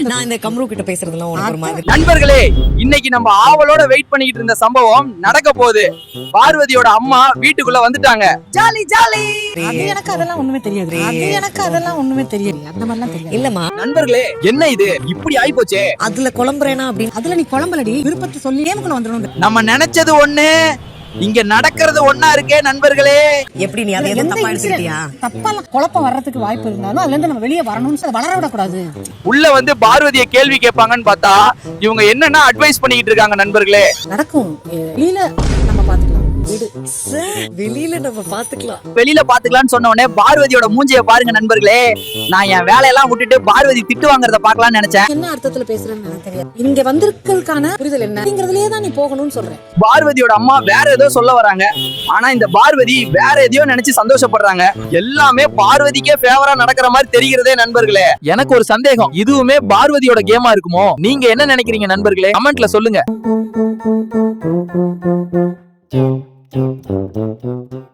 நான் இந்த கம்ரு கிட்ட பேசுறதுலாம் உனக்கு ஒரு மாதிரி நண்பர்களே இன்னைக்கு நம்ம ஆவலோட வெயிட் பண்ணிட்டு இருந்த சம்பவம் நடக்க போகுது. பார்வதியோட அம்மா வீட்டுக்குள்ள வந்துட்டாங்க. Jolly jolly. அது எனக்கு அதெல்லாம் ஒண்ணுமே தெரியாது. அது எனக்கு அதெல்லாம் ஒண்ணுமே தெரியாது. அந்த மாதிரிலாம் தெரியாது. இல்லம்மா. நண்பர்களே என்ன இது? இப்படி ஆயிப்போச்சே. அதுல குழம்புறேனா அப்படின்னு அதுல நீ குழம்பலடி விருப்பத்தை சொல்லி கேமுக்குள்ள வந்துடும் நம்ம நினைச்சது ஒண்ணு இங்க நடக்கிறது ஒண்ணா இருக்கே நண்பர்களே. எப்படி நீ அதை தப்பா எடுத்துக்கிட்டியா? தப்பால குழப்பம் வர்றதுக்கு வாய்ப்பு இருந்தாலும் அதுல இருந்து நம்ம வெளியே வரணும்னு வளர விடக்கூடாது. உள்ள வந்து பார்வதிய கேள்வி கேட்பாங்கன்னு பார்த்தா இவங்க என்னென்ன அட்வைஸ் பண்ணிக்கிட்டு இருக்காங்க நண்பர்களே? நடக்கும். வெளியில நம்ம பாத்துக்கலாம் சார் வெளியில நம்ம பாத்துக்கலாம். வெளியில பாத்துக்கலாம்னு சொன்ன உடனே பார்வதியோட மூஞ்சிய பாருங்க நண்பர்களே. நான் என் வேலையெல்லாம் விட்டுட்டு பார்வதி திட்டு வாங்குறத பார்க்கலாம்னு நினைச்சேன். என்ன அர்த்தத்துல பேசுறேன்னு எனக்கு தெரியாது. இங்க வந்திருக்கிறதுக்கான புரிதல் என்ன? அப்படிங்கறதுலயே தான் நீ போகணும்னு சொல்றேன். பார்வதியோட அம்மா வேற ஏதோ சொல்ல வராங்க. ஆனா இந்த பார்வதி வேற எதையோ நினைச்சு சந்தோஷப்படுறாங்க. எல்லாமே பார்வதிக்கே ஃபேவரா நடக்கிற மாதிரி தெரிகிறதே நண்பர்களே. எனக்கு ஒரு சந்தேகம். இதுவுமே பார்வதியோட கேமா இருக்குமோ? நீங்க என்ன நினைக்கிறீங்க நண்பர்களே? கமெண்ட்ல சொல்லுங்க. Thank you.